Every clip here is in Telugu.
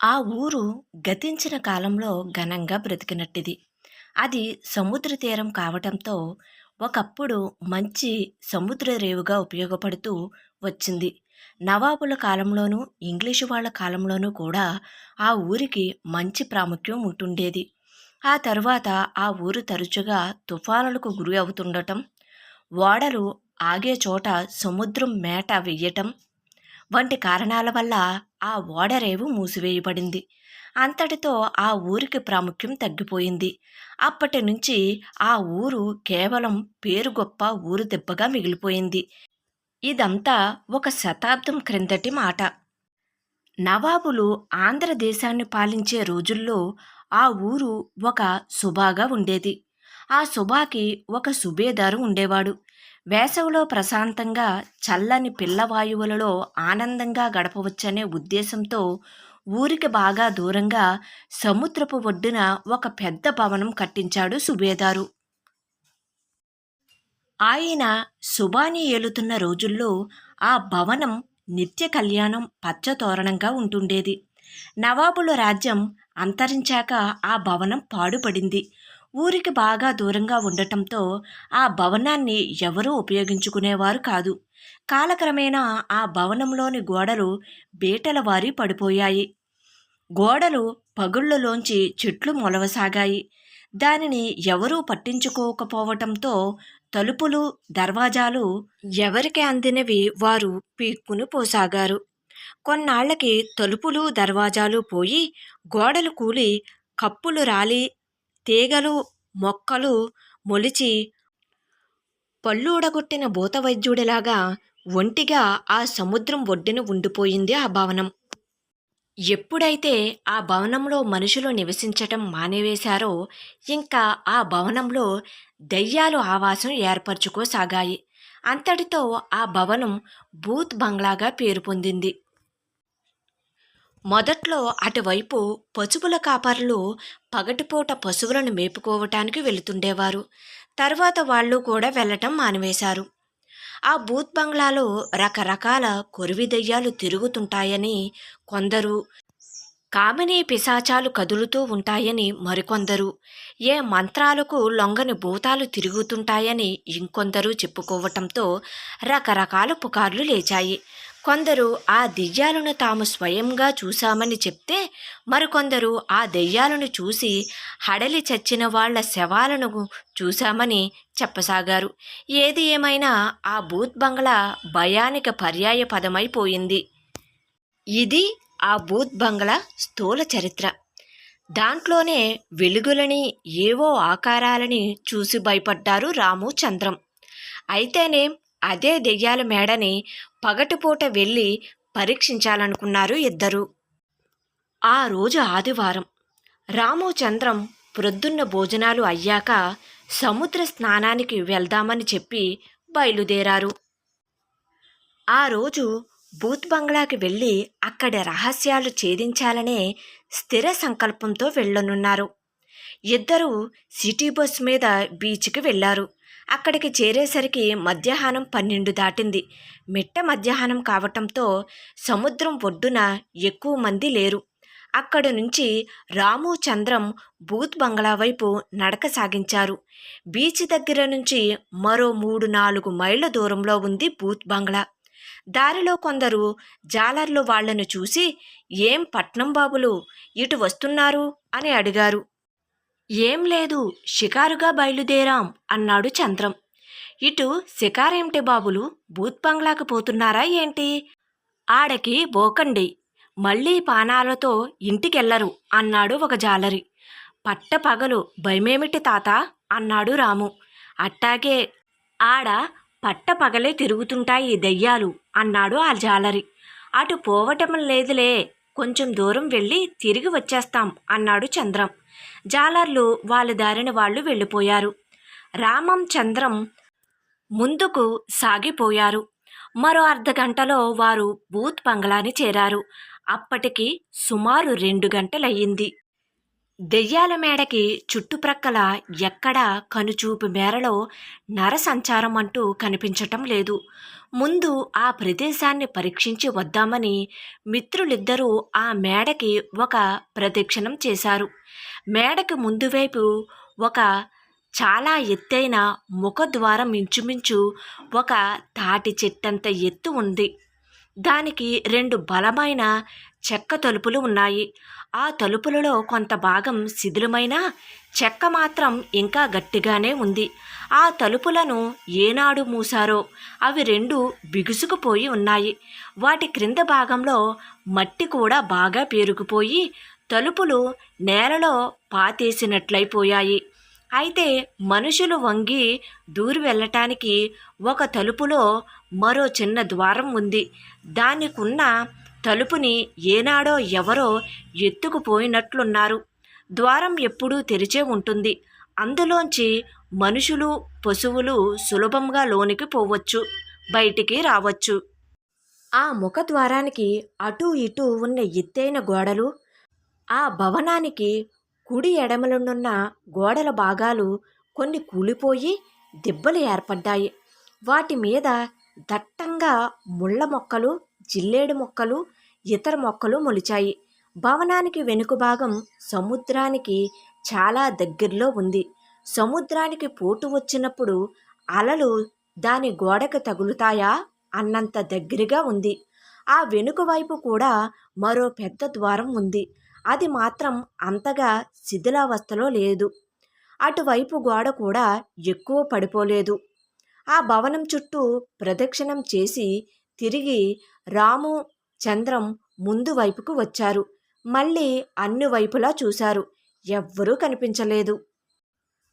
ఆ ఊరు గతించిన కాలంలో ఘనంగా బ్రతికినట్టిది. అది సముద్ర తీరం కావటంతో ఒకప్పుడు మంచి సముద్ర రేవుగా ఉపయోగపడుతూ వచ్చింది. నవాబుల కాలంలోనూ, ఇంగ్లీషు వాళ్ళ కాలంలోనూ కూడా ఆ ఊరికి మంచి ప్రాముఖ్యం ఉంటుండేది. ఆ తరువాత ఆ ఊరు తరచుగా తుఫానులకు గురి అవుతుండటం, ఓడలు ఆగే చోట సముద్రం మేట వెయ్యటం వంటి కారణాల వల్ల ఆ ఓడరేవు మూసివేయబడింది. అంతటితో ఆ ఊరికి ప్రాముఖ్యం తగ్గిపోయింది. అప్పటి నుంచి ఆ ఊరు కేవలం పేరు గొప్ప ఊరు దెబ్బగా మిగిలిపోయింది. ఇదంతా ఒక శతాబ్దం క్రిందటి మాట. నవాబులు ఆంధ్రదేశాన్ని పాలించే రోజుల్లో ఆ ఊరు ఒక సుబాగా ఉండేది. ఆ సుబాకి ఒక సుబేదారు ఉండేవాడు. వేసవిలో ప్రశాంతంగా చల్లని పిల్లవాయువులలో ఆనందంగా గడపవచ్చనే ఉద్దేశంతో ఊరికి బాగా దూరంగా సముద్రపు ఒడ్డున ఒక పెద్ద భవనం కట్టించాడు సుబేదారు. ఆయన సుబాని ఏలుతున్న రోజుల్లో ఆ భవనం నిత్య కళ్యాణం పచ్చతోరణంగా ఉంటుండేది. నవాబుల రాజ్యం అంతరించాక ఆ భవనం పాడుపడింది. ఊరికి బాగా దూరంగా ఉండటంతో ఆ భవనాన్ని ఎవరూ ఉపయోగించుకునేవారు కాదు. కాలక్రమేణా ఆ భవనంలోని గోడలు బీటల వారి పడిపోయాయి. గోడలు పగుళ్ళలోంచి చెట్లు మొలవసాగాయి. దానిని ఎవరూ పట్టించుకోకపోవటంతో తలుపులు, దర్వాజాలు ఎవరికి అందినవి వారు పీక్కును పోసాగారు. కొన్నాళ్ళకి తలుపులు, దర్వాజాలు పోయి గోడలు కూలి కప్పులు రాలి తీగలు, మొక్కలు మొలిచి పళ్ళూడగొట్టిన భూతవైద్యుడిలాగా ఒంటిగా ఆ సముద్రం ఒడ్డున ఉండిపోయింది ఆ భవనం. ఎప్పుడైతే ఆ భవనంలో మనుషులు నివసించటం మానేవేశారో ఇంకా ఆ భవనంలో దెయ్యాలు ఆవాసం ఏర్పరచుకోసాగాయి. అంతటితో ఆ భవనం భూత్ బంగ్లాగా పేరు పొందింది. మొదట్లో అటువైపు పశువుల కాపరులు పగటిపూట పశువులను మేపుకోవటానికి వెళుతుండేవారు. తర్వాత వాళ్ళు కూడా వెళ్ళటం మానివేశారు. ఆ బూత్ బంగ్లాలో రకరకాల కొరివి దెయ్యాలు తిరుగుతుంటాయని కొందరు, కామినీ పిశాచాలు కదులుతూ ఉంటాయని మరికొందరు, ఏ మంత్రాలకు లొంగని భూతాలు తిరుగుతుంటాయని ఇంకొందరు చెప్పుకోవటంతో రకరకాల పుకార్లు లేచాయి. కొందరు ఆ దెయ్యాలను తాము స్వయంగా చూశామని చెప్తే మరికొందరు ఆ దెయ్యాలను చూసి హడలి చచ్చిన వాళ్ళ శవాలను చూశామని చెప్పసాగారు. ఏది ఏమైనా ఆ బూత్ బంగ్లా భయానిక పర్యాయ పదమైపోయింది. ఇది ఆ బూత్ బంగ్లా స్థూల చరిత్ర. దాంట్లోనే వెలుగులని, ఏవో ఆకారాలని చూసి భయపడ్డారు రాము, చంద్రం. అయితేనేం అదే దెయ్యాల మేడని పగటిపూట వెళ్ళి పరీక్షించాలనుకున్నారు ఇద్దరూ. ఆ రోజు ఆదివారం. రాము, చంద్రం ప్రొద్దున్న భోజనాలు అయ్యాక సముద్ర స్నానానికి వెళ్దామని చెప్పి బయలుదేరారు. ఆ రోజు బూత్ బంగ్లాకి వెళ్ళి అక్కడి రహస్యాలు ఛేదించాలనే స్థిర సంకల్పంతో వెళ్ళనున్నారు. ఇద్దరూ సిటీ బస్ మీద బీచ్కి వెళ్ళారు అక్కడికి చేరేసరికి మధ్యాహ్నం పన్నెండు దాటింది. మిట్ట మధ్యాహ్నం కావటంతో సముద్రం ఒడ్డున ఎక్కువ మంది లేరు. అక్కడి నుంచి రాము, చంద్రం బూత్ బంగ్లా వైపు నడక సాగించారు. బీచ్ దగ్గర నుంచి మరో మూడు నాలుగు మైళ్ళ దూరంలో ఉంది బూత్ బంగ్లా. దారిలో కొందరు జాలర్లు వాళ్ళను చూసి ఏం పట్నం బాబులు ఇటు వస్తున్నారు అని అడిగారు. ఏం లేదు షికారుగా బయలుదేరాం అన్నాడు చంద్రం. ఇటు షికారేమిటి బాబులు భూత్పంగ్లాకి పోతున్నారా ఏంటి? ఆడకి బోకండి మళ్ళీ పానాలతో ఇంటికెళ్ళరు అన్నాడు ఒక జాలరి. పట్ట పగలు భయమేమిటి తాత అన్నాడు రాము. అట్టాగే ఆడ పట్ట పగలే తిరుగుతుంటాయి దెయ్యాలు అన్నాడు ఆ జాలరి. అటు పోవటం లేదులే కొంచెం దూరం వెళ్ళి తిరిగి వచ్చేస్తాం అన్నాడు చంద్రం. జాలర్లు వాళ్ళ దారిన వాళ్ళు వెళ్ళిపోయారు. రామం, చంద్రం ముందుకు సాగిపోయారు. మరో అర్ధగంటలో వారు బూత్ బంగ్లాని చేరారు. అప్పటికి సుమారు రెండు గంటలయ్యింది. దెయ్యాల మేడకి చుట్టుప్రక్కల ఎక్కడా కనుచూపు మేరలో నర సంచారం అంటూ కనిపించటం లేదు ముందు ఆ ప్రదేశాన్ని పరీక్షించి వద్దామని మిత్రులిద్దరూ ఆ మేడకి ఒక ప్రదక్షిణం చేశారు. మేడకి ముందు వైపు ఒక చాలా ఎత్తైన ముఖద్వారం ఇంచుమించు ఒక తాటి చెట్టంత ఎత్తు ఉంది. దానికి రెండు బలమైన చెక్క తలుపులు ఉన్నాయి. ఆ తలుపులలో కొంత భాగం శిథిలమైన చెక్క మాత్రం ఇంకా గట్టిగానే ఉంది. ఆ తలుపులను ఏనాడు మూసారో? అవి రెండు బిగుసుకుపోయి ఉన్నాయి. వాటి క్రింద భాగంలో మట్టి కూడా బాగా పేరుకుపోయి తలుపులు నేలలో పాతేసినట్లయిపోయాయి. అయితే మనుషులు వంగి దూరి వెళ్ళటానికి ఒక తలుపులో మరో చిన్న ద్వారం ఉంది. దానికున్న తలుపుని ఏనాడో ఎవరో ఎత్తుకుపోయినట్లున్నారు. ద్వారం ఎప్పుడూ తెరిచే ఉంటుంది. అందులోంచి మనుషులు పశువులు సులభంగా లోనికి పోవచ్చు బయటికి రావచ్చు. ఆ ముఖద్వారానికి అటూ ఇటూ ఉన్న ఎత్తైన గోడలు ఆ భవనానికి కుడి ఎడమలనున్న గోడల భాగాలు కొన్ని కూలిపోయి దెబ్బలు ఏర్పడ్డాయి. వాటి మీద దట్టంగా ముళ్ళ మొక్కలు జిల్లేడు మొక్కలు ఇతర మొక్కలు మొలిచాయి. భవనానికి వెనుక భాగం సముద్రానికి చాలా దగ్గరలో ఉంది. సముద్రానికి పోటు వచ్చినప్పుడు అలలు దాని గోడకు తగులుతాయా అన్నంత దగ్గరగా ఉంది. ఆ వెనుక వైపు కూడా మరో పెద్ద ద్వారం ఉంది. అది మాత్రం అంతగా శిథిలావస్థలో లేదు. అటువైపు గోడ కూడా ఎక్కువ పడిపోలేదు. ఆ భవనం చుట్టూ ప్రదక్షిణం చేసి తిరిగి రాము చంద్రం ముందు వైపుకు వచ్చారు. మళ్ళీ అన్ని వైపులా చూశారు. ఎవ్వరూ కనిపించలేదు.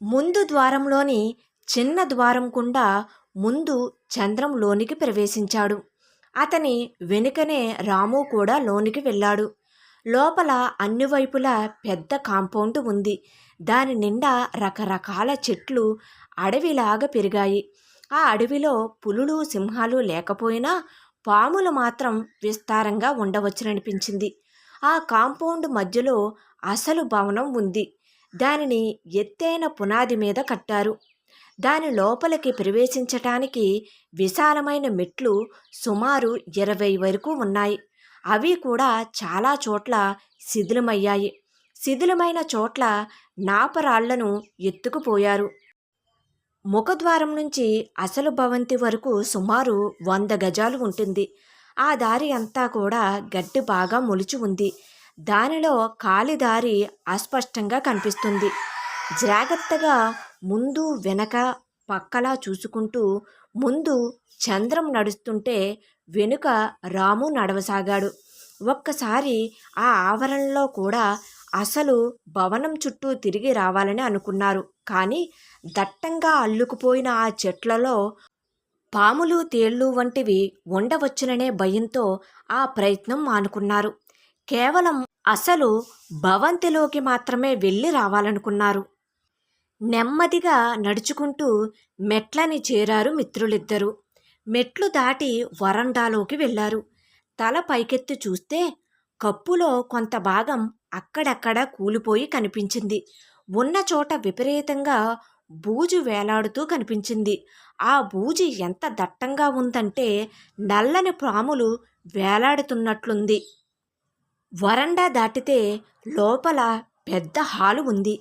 ముందు ద్వారంలోని చిన్న ద్వారం గుండా ముందు చంద్రం లోనికి ప్రవేశించాడు. అతని వెనుకనే రాము కూడా లోనికి వెళ్ళాడు. లోపల అన్ని వైపులా పెద్ద కాంపౌండ్ ఉంది. దాని నిండా రకరకాల చెట్లు అడవిలాగా పెరిగాయి. ఆ అడవిలో పులులు సింహాలు లేకపోయినా పాములు మాత్రం విస్తారంగా ఉండవచ్చుననిపించింది. ఆ కాంపౌండ్ మధ్యలో అసలు భవనం ఉంది. దానిని ఎత్తైన పునాది మీద కట్టారు. దాని లోపలికి ప్రవేశించటానికి విశాలమైన మెట్లు సుమారు ఇరవై వరకు ఉన్నాయి. అవి కూడా చాలా చోట్ల శిథిలమయ్యాయి. శిథిలమైన చోట్ల నాపరాళ్ళను ఎత్తుకుపోయారు. ముఖద్వారం నుంచి అసలు భవంతి వరకు సుమారు వంద గజాలు ఉంటుంది. ఆ దారి అంతా కూడా గడ్డి బాగా మొలిచి ఉంది. దానిలో కాలి దారి అస్పష్టంగా కనిపిస్తుంది. జాగ్రత్తగా ముందు వెనక పక్కలా చూసుకుంటూ ముందు చంద్రం నడుస్తుంటే వెనుక రాము నడవసాగాడు. ఒక్కసారి ఆ ఆవరణలో కూడా అసలు భవనం చుట్టూ తిరిగి రావాలని అనుకున్నారు. కానీ దట్టంగా అల్లుకుపోయిన ఆ చెట్లలో పాములు తేళ్ళు వంటివి ఉండవచ్చుననే భయంతో ఆ ప్రయత్నం మానుకున్నారు. కేవలం అసలు భవంతిలోకి మాత్రమే వెళ్ళి రావాలనుకున్నారు. నెమ్మదిగా నడుచుకుంటూ మెట్లని చేరారు మిత్రులిద్దరూ. మెట్లు దాటి వరండాలోకి వెళ్ళారు. తల పైకెత్తి చూస్తే కప్పులో కొంత భాగం అక్కడక్కడ కూలిపోయి కనిపించింది. ఉన్న చోట విపరీతంగా బూజు వేలాడుతూ కనిపించింది. ఆ బూజి ఎంత దట్టంగా ఉందంటే నల్లని పాములు వేలాడుతున్నట్లుంది. వరండా దాటితే లోపల పెద్ద హాలు ఉంది.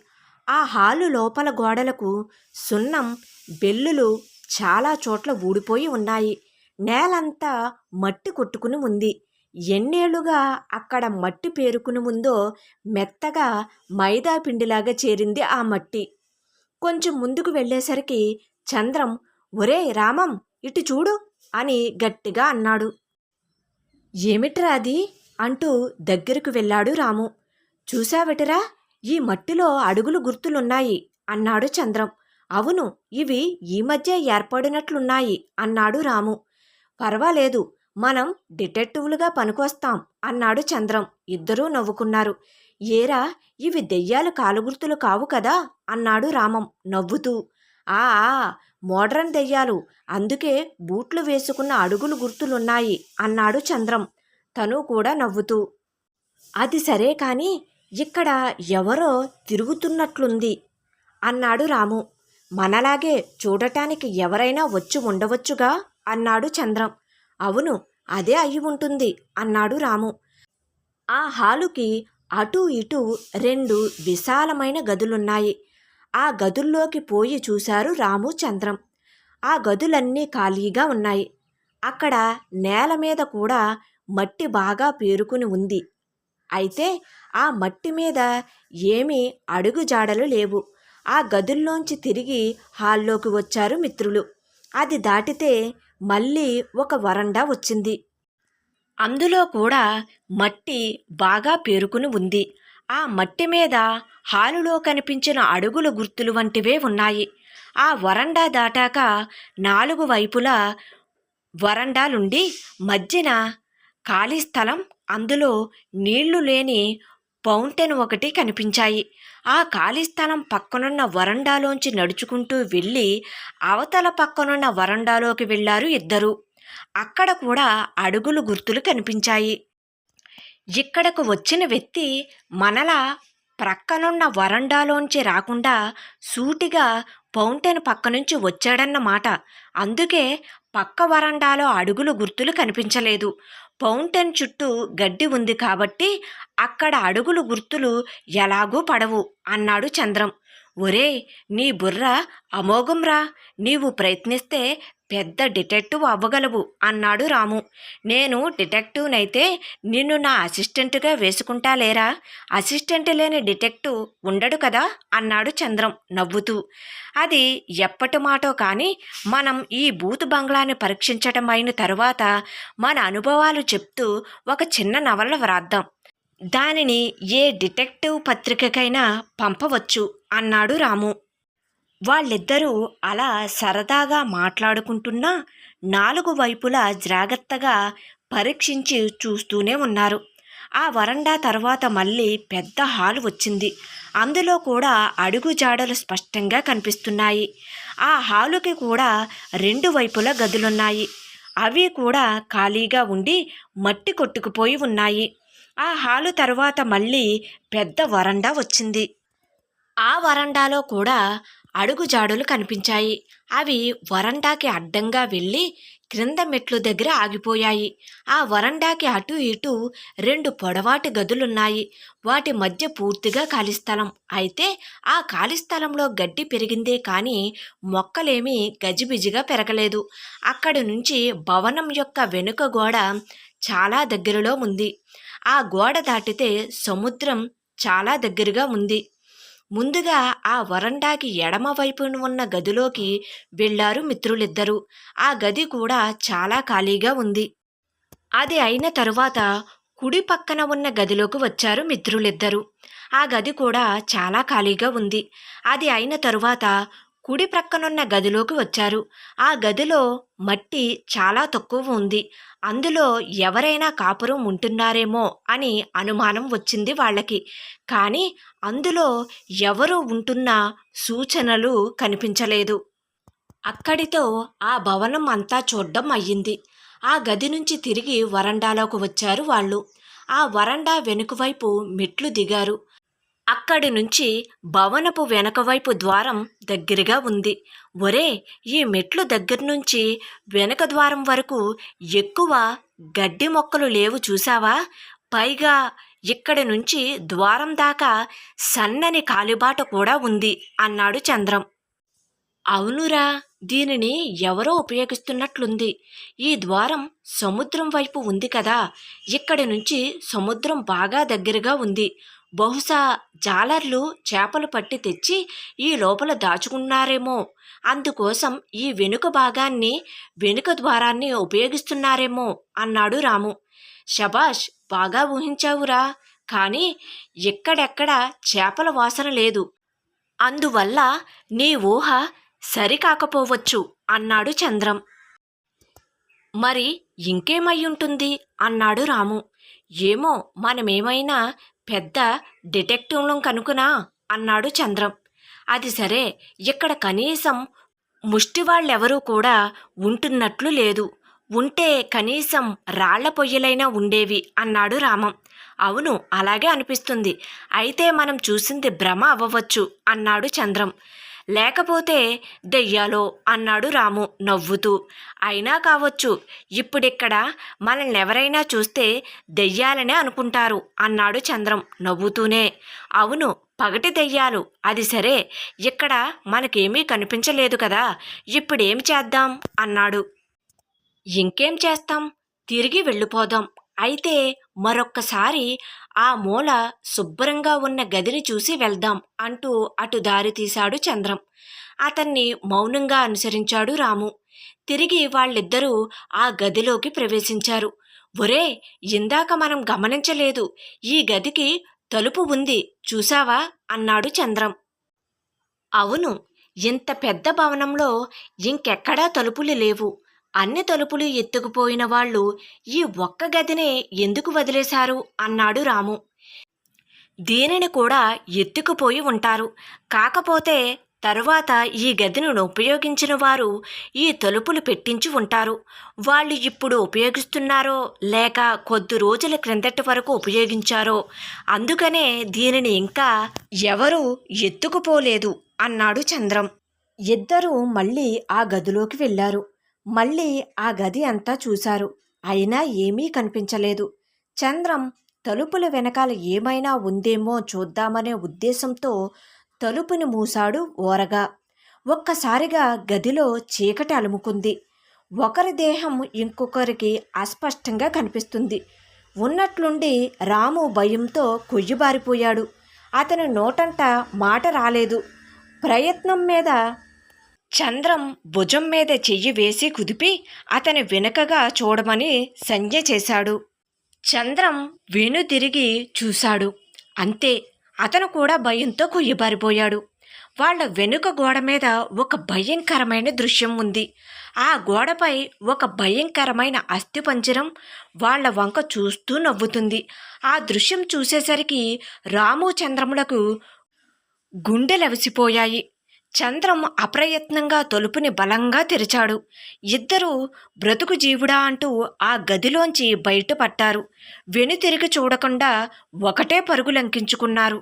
ఆ హాలు లోపల గోడలకు సున్నం బెల్లులు చాలా చోట్ల ఊడిపోయి ఉన్నాయి. నేలంతా మట్టి కొట్టుకుని ఉంది. ఎన్నేళ్ళుగా అక్కడ మట్టి పేరుకుని ఉందో మెత్తగా మైదా పిండిలాగా చేరింది ఆ మట్టి. కొంచెం ముందుకు వెళ్ళేసరికి చంద్రం ఒరే రామం ఇటు చూడు అని గట్టిగా అన్నాడు. ఏమిట్రా అది? అంటూ దగ్గరకు వెళ్ళాడు రాము. చూశావిటరా? ఈ మట్టిలో అడుగులు గుర్తులున్నాయి అన్నాడు చంద్రం. అవును ఇవి ఈ మధ్య ఏర్పడినట్లున్నాయి అన్నాడు రాము. పర్వాలేదు మనం డిటెక్టివ్లుగా పనికొస్తాం అన్నాడు చంద్రం. ఇద్దరూ నవ్వుకున్నారు. ఏరా ఇవి దెయ్యాలు కాలుగుర్తులు కావు కదా? అన్నాడు రామం నవ్వుతూ. ఆ మోడ్రన్ దెయ్యాలు అందుకే బూట్లు వేసుకున్న అడుగులు గుర్తులున్నాయి అన్నాడు చంద్రం. తను కూడా నవ్వుతూ. అది సరే కాని ఇక్కడ ఎవరో తిరుగుతున్నట్లుంది అన్నాడు రాము. మనలాగే చూడటానికి ఎవరైనా వచ్చి ఉండవచ్చుగా అన్నాడు చంద్రం. అవును అదే అయి ఉంటుంది అన్నాడు రాము. ఆ హాలుకి అటూ ఇటూ రెండు విశాలమైన గదులున్నాయి. ఆ గదుల్లోకి పోయి చూశారు రాము చంద్రం. ఆ గదులన్నీ ఖాళీగా ఉన్నాయి. అక్కడ నేల మీద కూడా మట్టి బాగా పేరుకుని ఉంది. అయితే ఆ మట్టి మీద ఏమీ అడుగుజాడలు లేవు. ఆ గదుల్లోంచి తిరిగి హాల్లోకి వచ్చారు మిత్రులు. అది దాటితే మళ్ళీ ఒక వరండా వచ్చింది. అందులో కూడా మట్టి బాగా పేరుకుని ఉంది. ఆ మట్టి మీద హాలులో కనిపించిన అడుగుల గుర్తులు వంటివే ఉన్నాయి. ఆ వరండా దాటాక నాలుగు వైపులా వరండాలుండి మధ్యన ఖాళీ స్థలం అందులో నీళ్ళు లేని ఫౌంటైన్ ఒకటి కనిపించాయి. ఆ ఖాళీ స్థలం పక్కనున్న వరండాలోంచి నడుచుకుంటూ వెళ్ళి అవతల పక్కనున్న వరండాలోకి వెళ్ళారు ఇద్దరు. అక్కడ కూడా అడుగులు గుర్తులు కనిపించాయి. ఇక్కడకు వచ్చిన వ్యక్తి మనలా ప్రక్కనున్న వరండాలోంచి రాకుండా సూటిగా ఫౌంటైన్ పక్క నుంచి వచ్చాడన్నమాట. అందుకే పక్క వరండాలో అడుగులు గుర్తులు కనిపించలేదు. ఫౌంటైన్ చుట్టూ గడ్డి ఉంది కాబట్టి అక్కడ అడుగులు గుర్తులు ఎలాగూ పడవు అన్నాడు చంద్రం. ఒరే నీ బుర్ర అమోఘంరా. నీవు ప్రయత్నిస్తే పెద్ద డిటెక్టివ్ అవ్వగలవు అన్నాడు రాము. నేను డిటెక్టివ్నైతే నిన్ను నా అసిస్టెంట్గా వేసుకుంటా లేరా అసిస్టెంట్ లేని డిటెక్టివ్ ఉండడు కదా అన్నాడు చంద్రం నవ్వుతూ. అది ఎప్పటి మాటో కానీ మనం ఈ బూత్ బంగ్లాని పరీక్షించటం అయిన తరువాత మన అనుభవాలు చెప్తూ ఒక చిన్న నవల వ్రాద్దాం. దానిని ఏ డిటెక్టివ్ పత్రికకైనా పంపవచ్చు అన్నాడు రాము. వాళ్ళిద్దరూ అలా సరదాగా మాట్లాడుకుంటున్నా నాలుగు వైపులా జాగ్రత్తగా పరీక్షించి చూస్తూనే ఉన్నారు. ఆ వరండా తర్వాత మళ్ళీ పెద్ద హాల్ వచ్చింది. అందులో కూడా అడుగు జాడలు స్పష్టంగా కనిపిస్తున్నాయి. ఆ హాలుకి కూడా రెండు వైపులా గదులున్నాయి. అవి కూడా ఖాళీగా ఉండి మట్టి కొట్టుకుపోయి ఉన్నాయి. ఆ హాలు తర్వాత మళ్ళీ పెద్ద వరండా వచ్చింది. ఆ వరండాలో కూడా అడుగుజాడులు కనిపించాయి. అవి వరండాకి అడ్డంగా వెళ్ళి క్రింద మెట్లు దగ్గర ఆగిపోయాయి. ఆ వరండాకి అటు ఇటు రెండు పొడవాటి గదులున్నాయి. వాటి మధ్య పూర్తిగా ఖాళీ స్థలం. అయితే ఆ ఖాళీ స్థలంలో గడ్డి పెరిగిందే కానీ మొక్కలేమీ గజిబిజిగా పెరగలేదు. అక్కడి నుంచి భవనం యొక్క వెనుక గోడ చాలా దగ్గరలో ఉంది. ఆ గోడ దాటితే సముద్రం చాలా దగ్గరగా ఉంది. ముందుగా ఆ వరండాకి ఎడమ వైపున ఉన్న గదిలోకి వెళ్ళారు మిత్రులిద్దరూ. ఆ గది కూడా చాలా ఖాళీగా ఉంది. అది అయిన తరువాత కుడి పక్కన ఉన్న గదిలోకి వచ్చారు మిత్రులిద్దరూ. ఆ గది కూడా చాలా ఖాళీగా ఉంది. అది అయిన తరువాత కుడి ప్రక్కనున్న గదిలోకి వచ్చారు. ఆ గదిలో మట్టి చాలా తక్కువ ఉంది. అందులో ఎవరైనా కాపురం ఉంటున్నారేమో అని అనుమానం వచ్చింది వాళ్ళకి. కానీ అందులో ఎవరు ఉంటున్న సూచనలు కనిపించలేదు. అక్కడితో ఆ భవనం అంతా చూడ్డం అయ్యింది. ఆ గది నుంచి తిరిగి వరండాలోకి వచ్చారు వాళ్ళు. ఆ వరండా వెనుకవైపు మెట్లు దిగారు. అక్కడి నుంచి భవనపు వెనకవైపు ద్వారం దగ్గరగా ఉంది. ఒరే ఈ మెట్లు దగ్గర నుంచి వెనక ద్వారం వరకు ఎక్కువ గడ్డి మొక్కలు లేవు చూసావా పైగా ఇక్కడి నుంచి ద్వారం దాకా సన్నని కాలిబాట కూడా ఉంది అన్నాడు చంద్రం. అవునురా దీనిని ఎవరో ఉపయోగిస్తున్నట్లుంది. ఈ ద్వారం సముద్రం వైపు ఉంది కదా ఇక్కడి నుంచి సముద్రం బాగా దగ్గరగా ఉంది. బహుశా జాలర్లు చేపలు పట్టి తెచ్చి ఈ లోపల దాచుకున్నారేమో అందుకోసం ఈ వెనుక భాగాన్ని వెనుక ద్వారాన్ని ఉపయోగిస్తున్నారేమో అన్నాడు రాము. శబాష్ బాగా ఊహించావురా కానీ ఎక్కడెక్కడ చేపల వాసన లేదు. అందువల్ల నీ ఊహ సరికాకపోవచ్చు అన్నాడు చంద్రం. మరి ఇంకేమయ్యుంటుంది? అన్నాడు రాము. ఏమో మనమేమైనా పెద్ద డిటెక్టివ్లం కనుకునా? అన్నాడు చంద్రం. అది సరే ఇక్కడ కనీసం ముష్టివాళ్ళెవరూ కూడా ఉంటున్నట్లు లేదు. ఉంటే కనీసం రాళ్ళ పొయ్యలైనా ఉండేవి అన్నాడు రామం. అవును అలాగే అనిపిస్తుంది. అయితే మనం చూసింది భ్రమ అవ్వవచ్చు అన్నాడు చంద్రం. లేకపోతే దెయ్యాలో అన్నాడు రాము నవ్వుతూ. అయినా కావచ్చు ఇప్పుడిక్కడ మనల్ని ఎవరైనా చూస్తే దెయ్యాలనే అనుకుంటారు అన్నాడు చంద్రం నవ్వుతూనే. అవును పగటి దెయ్యాలు. అది సరే ఇక్కడ మనకేమీ కనిపించలేదు కదా ఇప్పుడేం చేద్దాం? అన్నాడు. ఇంకేం చేస్తాం? తిరిగి వెళ్ళిపోదాం అయితే మరొక్కసారి ఆ మూల శుభ్రంగా ఉన్న గదిని చూసి వెళ్దాం అంటూ అటు దారి తీశాడు చంద్రం. అతన్ని మౌనంగా అనుసరించాడు రాము. తిరిగి వాళ్ళిద్దరూ ఆ గదిలోకి ప్రవేశించారు. ఒరే ఇందాక మనం గమనించలేదు ఈ గదికి తలుపు ఉంది చూసావా అన్నాడు చంద్రం. అవును ఇంత పెద్ద భవనంలో ఇంకెక్కడా తలుపులు లేవు. అన్ని తలుపులు ఎత్తుకుపోయిన వాళ్ళు ఈ ఒక్క గదినే ఎందుకు వదిలేశారు? అన్నాడు రాము. దీనిని కూడా ఎత్తుకుపోయి ఉంటారు. కాకపోతే తరువాత ఈ గదిని ఉపయోగించిన వారు ఈ తలుపులు పెట్టించి ఉంటారు. వాళ్ళు ఇప్పుడు ఉపయోగిస్తున్నారో లేక కొద్ది రోజుల క్రిందటి వరకు ఉపయోగించారో అందుకనే దీనిని ఇంకా ఎవరు ఎత్తుకుపోలేదు అన్నాడు చంద్రం. ఇద్దరూ మళ్ళీ ఆ గదిలోకి వెళ్ళారు. మళ్ళీ ఆ గది అంతా చూశారు. అయినా ఏమీ కనిపించలేదు. చంద్రం తలుపుల వెనకాల ఏమైనా ఉందేమో చూద్దామనే ఉద్దేశంతో తలుపుని మూశాడు ఓరగా. ఒక్కసారిగా గదిలో చీకటి అలుముకుంది. ఒకరి దేహం ఇంకొకరికి అస్పష్టంగా కనిపిస్తుంది. ఉన్నట్లుండి రాము భయంతో కొయ్యబారిపోయాడు. అతని నోటంట మాట రాలేదు. ప్రయత్నం మీద చంద్రం భుజం మీద చెయ్యి వేసి కుదిపి అతని వెనుకగా చూడమని సంజ్ఞ చేశాడు. చంద్రం వేణు తిరిగి చూశాడు. అంతే అతను కూడా భయంతో కొయ్యబారిపోయాడు. వాళ్ళ వెనుక గోడ మీద ఒక భయంకరమైన దృశ్యం ఉంది. ఆ గోడపై ఒక భయంకరమైన అస్థిపంజరం వాళ్ళ వంక చూస్తూ నవ్వుతుంది. ఆ దృశ్యం చూసేసరికి రాము చంద్రములకు గుండెలవిసిపోయాయి. చంద్రం అప్రయత్నంగా తలుపుని బలంగా తెరిచాడు. ఇద్దరూ బ్రతుకు జీవుడా అంటూ ఆ గదిలోంచి బయటపట్టారు వెనుతిరిగి చూడకుండా ఒకటే పరుగులంకించుకున్నారు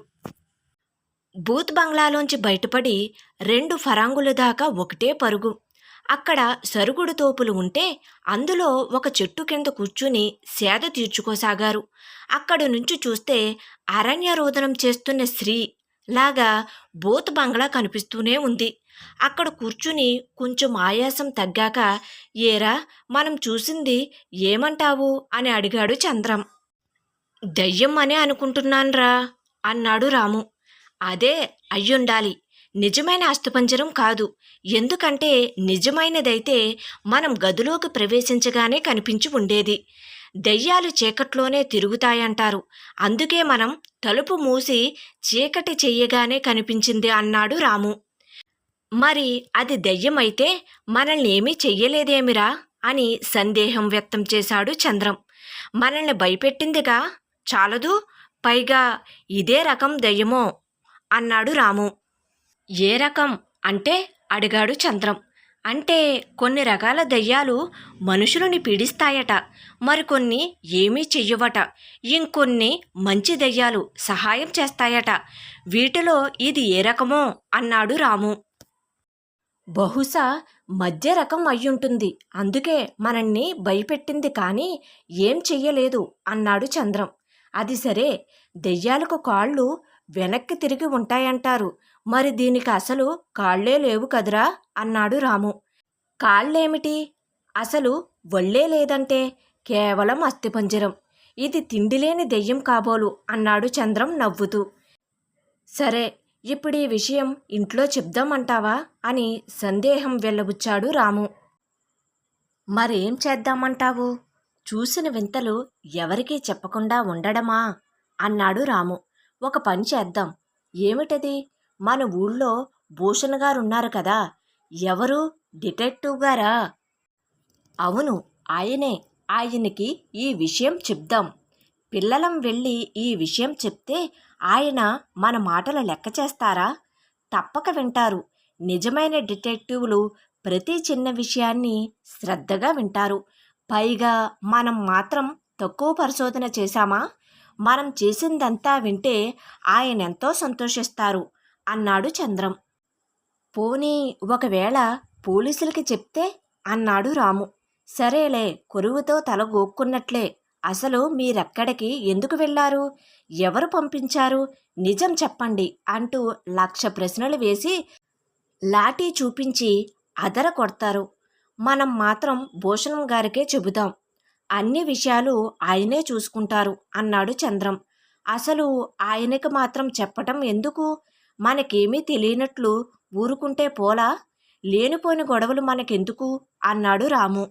బూత్ బంగ్లాలోంచి బయటపడి రెండు ఫరాంగుల దాకా ఒకటే పరుగు. అక్కడ సరుగుడు తోపులు ఉంటే అందులో ఒక చెట్టు కింద కూర్చుని సేద తీర్చుకోసాగారు. అక్కడి నుంచి చూస్తే అరణ్య రోదనం చేస్తున్న స్త్రీ లాగా బోత్ బంగ్లా కనిపిస్తూనే ఉంది. అక్కడ కూర్చుని కొంచెం ఆయాసం తగ్గాక ఏరా మనం చూసింది ఏమంటావు? అని అడిగాడు చంద్రం. దయ్యం అనే అనుకుంటున్నాన్రా అన్నాడు రాము. అదే అయ్యుండాలి. నిజమైన అస్థిపంజరం కాదు. ఎందుకంటే నిజమైనదైతే మనం గదిలోకి ప్రవేశించగానే కనిపించి ఉండేది. దెయ్యాలు చీకట్లోనే తిరుగుతాయంటారు. అందుకే మనం తలుపు మూసి చీకటి చెయ్యగానే కనిపించింది అన్నాడు రాము. మరి అది దెయ్యమైతే మనల్ని ఏమీ చెయ్యలేదేమిరా అని సందేహం వ్యక్తం చేశాడు చంద్రం. మనల్ని భయపెట్టిందిగా? చాలదు పైగా ఇదే రకం దెయ్యమో అన్నాడు రాము. ఏ రకం? అంటే అడిగాడు చంద్రం. అంటే కొన్ని రకాల దయ్యాలు మనుషులని పీడిస్తాయట మరికొన్ని ఏమీ చెయ్యవట. ఇంకొన్ని మంచి దయ్యాలు సహాయం చేస్తాయట. వీటిలో ఇది ఏ రకమో అన్నాడు రాము. బహుశా మధ్య రకం అయ్యుంటుంది. అందుకే మనల్ని భయపెట్టింది కానీ ఏం చెయ్యలేదు అన్నాడు చంద్రం. అది సరే దెయ్యాలకు కాళ్ళు వెనక్కి తిరిగి ఉంటాయంటారు. మరి దీనికి అసలు కాళ్ళే లేవు కదరా? అన్నాడు రాము. కాళ్ళేమిటి? అసలు వళ్ళే లేదంటే కేవలం అస్థిపంజరం. ఇది తిండిలేని దెయ్యం కాబోలు అన్నాడు చంద్రం నవ్వుతూ. సరే ఇప్పుడు ఈ విషయం ఇంట్లో చెప్దామంటావా? అని సందేహం వెళ్ళబుచ్చాడు రాము. మరేం చేద్దామంటావు? చూసిన వింతలు ఎవరికీ చెప్పకుండా ఉండడమా? అన్నాడు రాము. ఒక పని చేద్దాం. ఏమిటది? మన ఊళ్ళో భూషణ్ గారు ఉన్నారు కదా. ఎవరు? డిటెక్టివ్ గారా? అవును ఆయనే. ఆయనకి ఈ విషయం చెప్దాం. పిల్లలం వెళ్ళి ఈ విషయం చెప్తే ఆయన మన మాటలు లెక్క చేస్తారా? తప్పక వింటారు. నిజమైన డిటెక్టివ్లు ప్రతి చిన్న విషయాన్ని శ్రద్ధగా వింటారు. పైగా మనం మాత్రం తక్కువ పరిశోధన చేశామా? మనం చేసిందంతా వింటే ఆయన ఎంతో సంతోషిస్తారు. అన్నాడు చంద్రం. పోనీ ఒకవేళ పోలీసులకి చెప్తే? అన్నాడు రాము. సరేలే కొరువుతో తల గోక్కున్నట్లే. అసలు మీరెక్కడికి? ఎందుకు వెళ్ళారు ఎవరు పంపించారు? నిజం చెప్పండి అంటూ లక్ష ప్రశ్నలు వేసి లాఠీ చూపించి అదర కొడతారు. మనం మాత్రం భూషణం గారికే చెబుతాం అన్ని విషయాలు ఆయనే చూసుకుంటారు అన్నాడు చంద్రం. అసలు ఆయనకి మాత్రం చెప్పటం ఎందుకు? మనకేమీ తెలియనట్లు ఊరుకుంటే పోలా? లేనిపోని గొడవలు మనకెందుకు? అన్నాడు రాము.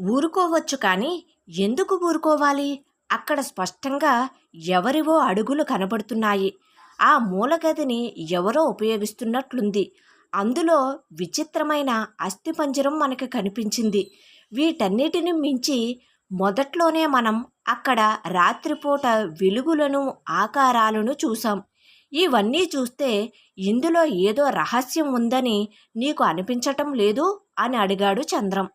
ఊరుకోవచ్చు కానీ ఎందుకు ఊరుకోవాలి? అక్కడ స్పష్టంగా ఎవరివో అడుగులు కనబడుతున్నాయి. ఆ మూలగదిని ఎవరో ఉపయోగిస్తున్నట్లుంది. అందులో విచిత్రమైన అస్థిపంజరం మనకు కనిపించింది. వీటన్నిటిని మించి మొదట్లోనే మనం అక్కడ రాత్రిపూట వెలుగులను ఆకారాలను చూసాం ఇవన్నీ చూస్తే ఇందులో ఏదో రహస్యం ఉందని నీకు అనిపించటం లేదు? అని అడిగాడు చంద్రం.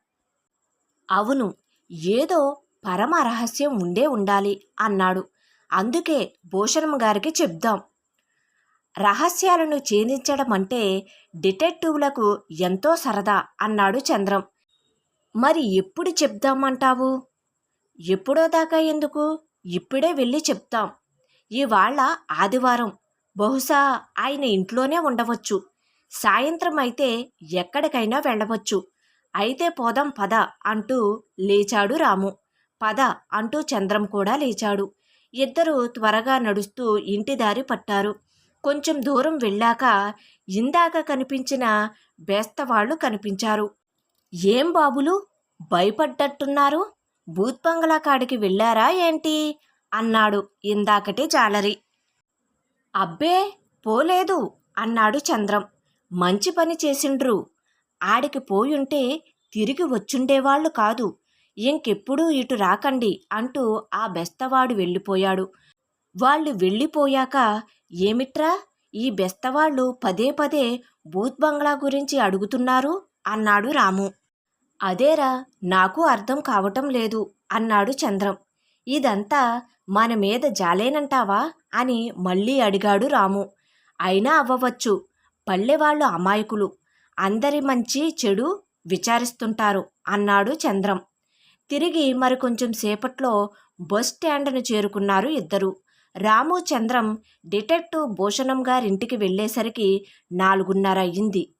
అవును ఏదో పరమ రహస్యం ఉండే ఉండాలి అన్నాడు. అందుకే భూషణం గారికి చెప్దాం. రహస్యాలను ఛేదించడం అంటే డిటెక్టివ్లకు ఎంతో సరదా అన్నాడు చంద్రం. మరి ఎప్పుడు చెప్దామంటావు? ఎప్పుడో దాకా ఎందుకు? ఇప్పుడే వెళ్ళి చెప్తాం. ఇవాళ ఆదివారం. బహుశా ఆయన ఇంట్లోనే ఉండవచ్చు. సాయంత్రం అయితే ఎక్కడికైనా వెళ్ళవచ్చు. అయితే పోదాం పద అంటూ లేచాడు రాము. పద అంటూ చంద్రం కూడా లేచాడు. ఇద్దరు త్వరగా నడుస్తూ ఇంటి దారి పట్టారు. కొంచెం దూరం వెళ్ళాక ఇందాక కనిపించిన బేస్తవాళ్ళు కనిపించారు. ఏం బాబులు? భయపడ్డట్టున్నారు? భూత్ బంగ్లా కాడికి వెళ్ళారా ఏంటి? అన్నాడు ఇందాకటే జాలరి. అబ్బే పోలేదు అన్నాడు చంద్రం. మంచి పని చేసిండ్రు. ఆడికి పోయుంటే తిరిగి వచ్చుండేవాళ్ళు కాదు. ఇంకెప్పుడూ ఇటు రాకండి అంటూ ఆ బెస్తవాడు వెళ్ళిపోయాడు. వాళ్ళు వెళ్ళిపోయాక ఏమిట్రా ఈ బెస్తవాళ్ళు పదే పదే భూత్ బంగ్లా గురించి అడుగుతున్నారు? అన్నాడు రాము. అదేరా నాకు అర్థం కావటం లేదు అన్నాడు చంద్రం. ఇదంతా మన మీద జాలేనంటావా? అని మళ్ళీ అడిగాడు రాము. అయినా అవ్వవచ్చు. పల్లెవాళ్ళు అమాయకులు. అందరి మంచి చెడు విచారిస్తుంటారు అన్నాడు చంద్రం. తిరిగి మరికొంచెం సేపట్లో బస్ స్టాండ్ను చేరుకున్నారు ఇద్దరు. రాము చంద్రం డిటెక్టివ్ భూషణం గారింటికి వెళ్ళేసరికి నాలుగున్నర అయ్యింది